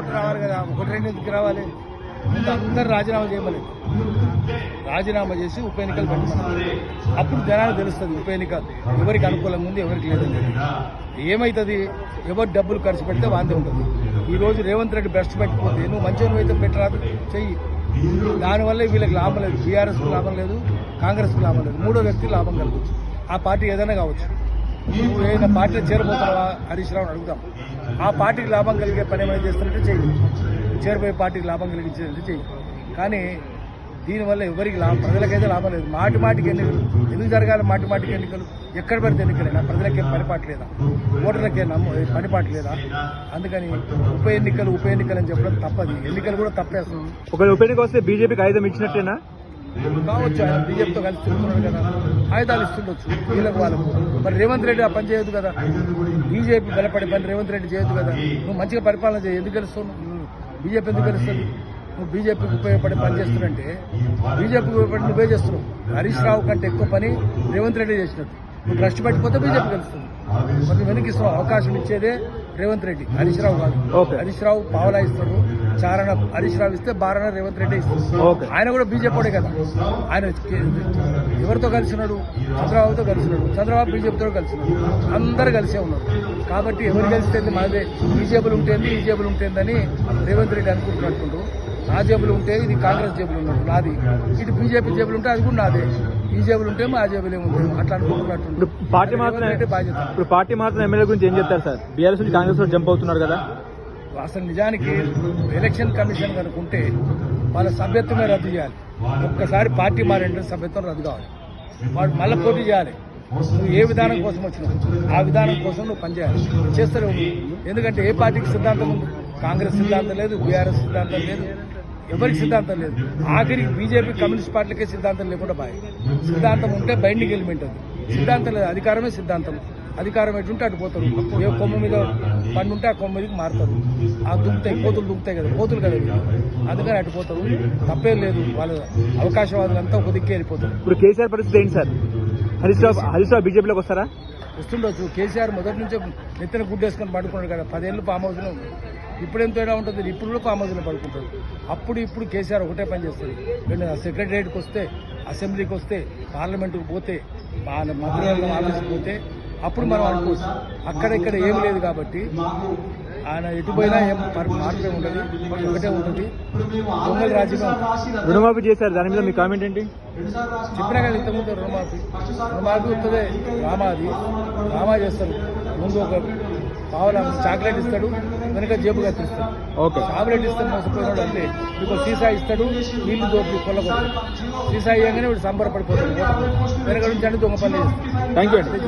ఓట్లు రావాలి కదా ఒకటి రెండు ఎందుకు రావాలి? ముందు అందరు రాజీనామా చేయమని. రాజీనామా చేసి ఉప ఎన్నికలు పెట్టమన్నారు. అప్పుడు జనాలు తెలుస్తుంది ఉప ఎన్నిక ఎవరికి అనుకూలంగా ఉంది ఎవరికి లేదని. ఏమవుతుంది ఎవరు డబ్బులు ఖర్చు పెడితే వాంతి ఉంటుంది. ఈరోజు రేవంత్ రెడ్డి బెస్ట్ పెట్టిపోతే నువ్వు మంచిగా అయితే పెట్టరాదు చెయ్యి. దానివల్ల వీళ్ళకి లాభం లేదు. బీఆర్ఎస్కి లాభం లేదు కాంగ్రెస్కి లాభం లేదు. మూడో వ్యక్తి లాభం కలగచ్చు ఆ పార్టీ ఏదైనా కావచ్చు. నువ్వు ఏదైనా పార్టీలో చేరబోతున్నావా హరీష్ రావు అడుగుతాం. ఆ పార్టీకి లాభం కలిగే పని ఏమైనా చేస్తున్నట్టు చెయ్యి. చేరిపోయే పార్టీకి లాభం కలిగించేది చెయ్యి. కానీ దీనివల్ల ఎవరికి లాభం? ప్రజలకైతే లాభం లేదు. మాటి మాటికి ఎన్నికలు. ఎందుకు జరగాలి మాటి మాటికి ఎన్నికలు? ఎక్కడ పడితే ఎన్నికలేనా? ప్రజలకేం పనిపాటు లేదా? ఓటర్లకే నమ్మ పనిపాటు లేదా? అందుకని ఉప ఎన్నికలు ఉప ఎన్నికలు అని చెప్పడం తప్పది. ఎన్నికలు కూడా తప్పేస్తున్నాం ఒకవేళ ఉప ఎన్నిక వస్తే బీజేపీకి ఆయుధం ఇచ్చినట్టేనా? కావచ్చు? ఆయన బీజేపీతో కలిసి తిరుగుతున్నాడు కదా. ఆయుధాలు ఇస్తుండొచ్చు. వీళ్ళకు వాళ్ళకు. మరి రేవంత్ రెడ్డి ఆ పని చేయొద్దు కదా? బీజేపీ బలపడే పని రేవంత్ రెడ్డి చేయొద్దు కదా? నువ్వు మంచిగా పరిపాలన చేయి. ఎందుకు గెలుస్తున్నావు? బీజేపీ ఎందుకు గెలుస్తుంది? నువ్వు బీజేపీకి ఉపయోగపడే పని చేస్తున్నంటే బీజేపీకి ఉపయోగపడి నువ్వే చేస్తున్నావు. హరీష్ రావు కంటే ఎక్కువ పని రేవంత్ రెడ్డి చేసినట్టు. నువ్వు ట్రస్ట్ పెట్టిపోతే బీజేపీ గెలుస్తుంది. మరి వెనక్కి అవకాశం ఇచ్చేదే రేవంత్ రెడ్డి. హరీష్ రావు కాదు. హరీష్ రావు పావలా ఇస్తాడు. చారణ హరీష్ రావు ఇస్తే బారణ రేవంత్ రెడ్డి ఇస్తాడు ఓకే. ఆయన కూడా బీజేపీ కదా. ఆయన ఎవరితో కలిసినాడు? చంద్రబాబుతో కలిసినాడు. చంద్రబాబు బీజేపీతో కలిసినాడు. అందరు కలిసే ఉన్నారు. కాబట్టి ఎవరు కలిస్తే మనదే. బీజేపీలు ఉంటేంది ఈ జేబులు ఉంటేందని రేవంత్ రెడ్డి అనుకుంటున్నట్టుండు నా జేబులు ఉంటే ఇది కాంగ్రెస్ జేబులు ఉన్నట్టు. నాది. ఇటు బీజేపీ జేబులు ఉంటే అది కూడా నాదే. ఈ జేబులు ఉంటే మా జేబులు ఏముంటాయి అట్లా అనుకుంటున్నట్టుండు ఇప్పుడు పార్టీ మాత్రం బాధ్యత. ఇప్పుడు పార్టీ మాత్రం ఎమ్మెల్యే గురించి ఏం చెప్తారు సార్? బీఆర్ఎస్ కాంగ్రెస్లో జంప్ అవుతున్నారు కదా. అసలు నిజానికి ఎలక్షన్ కమిషన్ కనుక వాళ్ళ సభ్యత్వమే రద్దు చేయాలి. ఒక్కసారి పార్టీ మారంటే సభ్యత్వం రద్దు కావాలి. వాడు మళ్ళీ పోటీ చేయాలి. నువ్వు ఏ విధానం కోసం వచ్చినావు ఆ విధానం కోసం నువ్వు పనిచేయాలి. చేస్తారు ఎందుకంటే ఏ పార్టీకి సిద్ధాంతం ఉంది? కాంగ్రెస్ సిద్ధాంతం లేదు బీఆర్ఎస్ సిద్ధాంతం లేదు ఎవరికి సిద్ధాంతం లేదు. ఆఖరికి బీజేపీ కమ్యూనిస్ట్ పార్టీలకే సిద్ధాంతం లేకుండా బాయ్. సిద్ధాంతం ఉంటే బైండింగ్ ఎలిమెంట్ అది. సిద్ధాంతం లేదు అధికారమే సిద్ధాంతం. అధికారం ఎటుంటే అటు పోతారు. ఏ కొమ్మ మీద పండు ఉంటే ఆ కొమ్మ మీదకి మారుతారు. ఆ దుంకుతాయి కోతులు దుంకుతాయి కదా కోతులు కదా. అందుకని అటు పోతారు. తప్పేం లేదు వాళ్ళ అవకాశవాదులంతా ఒక దిక్కే వెళ్ళిపోతారు. ఇప్పుడు కేసీఆర్ పరిస్థితి ఏంటి సార్? హరీష్ రావు హరీష్ రావు బీజేపీలోకి వస్తారా? వస్తుండొచ్చు. కేసీఆర్ మొదటి నుంచే నెత్తిన గుడ్డేసుకొని పడుకున్నాడు కదా పదేళ్ళు ఫామ్ హౌస్లో ఇప్పుడు ఎంత తేడా ఉంటుంది? ఇప్పుడు కూడా హౌస్లో పడుకుంటాడు. అప్పుడు ఇప్పుడు కేసీఆర్ ఒకటే పని చేస్తుంది వీళ్ళు సెక్రటరియట్కి వస్తే అసెంబ్లీకి వస్తే పార్లమెంట్కి పోతే మంత్రివర్గం ఆఫీస్కి పోతే అప్పుడు మనం అనుకోవచ్చు. అక్కడ ఇక్కడ ఏం లేదు కాబట్టి ఆయన ఎటు పోయినా ఏం మార్పు ఏమి ఉండదు ఒకటే ఉంటుంది. దొంగల ఉంటుంది. రుణమాఫీ చేశారు. దాని మీద మీ కామెంట్ ఏంటి? చెప్పినా కదా ఇంతకుముందు రుణమాఫీ. రుణమాఫీ వస్తుంది రామాది. రామా చేస్తారు ముందు ఒక పావుల చాక్లెట్ ఇస్తాడు. వెనక జేబు కత్తిస్తాడు ఓకే. చాక్లెట్ ఇస్తే మోసపోయినాడు అంటే మీకు సీసా ఇస్తాడు నీళ్ళు దోపి కొల్లగొడతాడు. సీసా ఇవ్వగానే వీడు సంబరపడిపోతాడు. వెనక నుంచి అంటే దొంగ పని థ్యాంక్ యూ అండి.